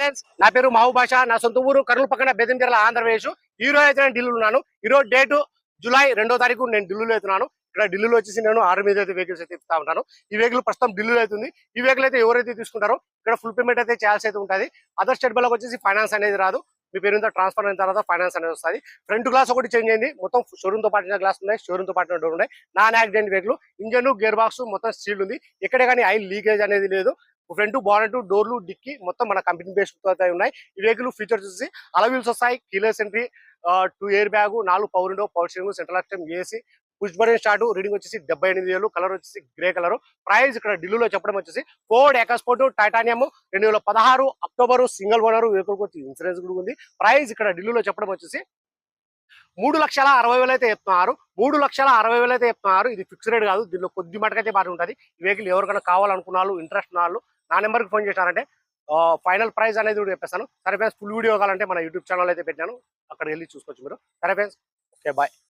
Friends నా పేరు మహబూబ్ నా సొంత ఊరు కర్నూలు పక్కన బెదంచెర్ల ఆంధ్రప్రదేశ్. ఈ రోజు అయితే నేను ఢిల్లీలో ఉన్నాను. ఈ రోజు డేటు జూలై రెండో తారీఖు నేను ఢిల్లీలో అవుతున్నాను. ఇక్కడ ఢిల్లీలో వచ్చేసి నేను ఆరు మీద అయితే వెహికల్స్ అయితే ఇస్తా ఉంటాను. ఈ వెహికల్ ప్రస్తుతం ఢిల్లీలో అవుతుంది. ఈ వెహికల్ అయితే ఎవరైతే తీసుకుంటారో ఇక్కడ ఫుల్ పేమెంట్ అయితే చేయాల్సి అయితే ఉంటుంది. అదర్ స్టేట్ బిల్లకు వచ్చేసి ఫైనాన్స్ అనేది రాదు. మీ పేరు మీద ట్రాన్స్ఫర్ అయిన తర్వాత ఫైనాన్స్ అనేది వస్తుంది. ఫ్రంట్ గ్లాస్ ఒకటి చేంజ్ అయింది. మొత్తం షోరూమ్తో పాటిన గ్లాస్ ఉన్నాయి. షోరూమ్తో పాటిన డోర్ ఉన్నాయి. Non accident vehicle engine gear box మొత్తం స్టీల్ ఉంది. ఎక్కడే కానీ ఆయిల్ లీకేజ్ అనేది లేదు. ఫ్రంట్ బానెట్ డోర్లు డిక్కి మొత్తం మన కంపెనీ బేస్ అయితే ఉన్నాయి. ఈ వెహికల్ ఫీచర్స్ వచ్చి అలవిల్స్ వస్తాయి. Keyless entry two air bag నాలుగు power window power steering central locking AC push button start reading వచ్చేసి డెబ్బై ఎనిమిది వేలు కలర్ వచ్చేసి గ్రే కలర్ ప్రైస్ ఇక్కడ ఢిల్లీలో చెప్పడం వచ్చేసి ఫోర్డ్ ఎకాస్పోర్ట్ టైటానియం రెండు వేల పదహారు అక్టోబర్ సింగిల్ ఓనర్ వెహికల్ వచ్చి ఇన్సూరెన్స్ కూడా ఉంది. ప్రైస్ ఇక్కడ ఢిల్లీలో చెప్పడం వచ్చేసి మూడు లక్షల అరవై వేలు అయితే చెప్తున్నారు. మూడు లక్షల అరవై వేలు అయితే చెప్తున్నారు. ఇది ఫిక్స్ రేట్ కాదు. దీనిలో కొద్ది మటుకైతే బాగా ఉంటుంది. ఈ వెహికల్ ఎవరికైనా కావాలనుకున్న వాళ్ళు ఇంట్రెస్ట్ ఉన్న వాళ్ళు నా నెంబర్కి ఫోన్ చేశారంటే ఫైనల్ ప్రైజ్ అనేది కూడా చెప్పేస్తాను. సరే ఫ్రెండ్స్ ఫుల్ వీడియో కావాలంటే మన యూట్యూబ్ ఛానల్ అయితే పెట్టాను. అక్కడ వెళ్ళి చూసుకోవచ్చు మీరు. సరే ఫ్రెండ్స్ ఓకే బాయ్.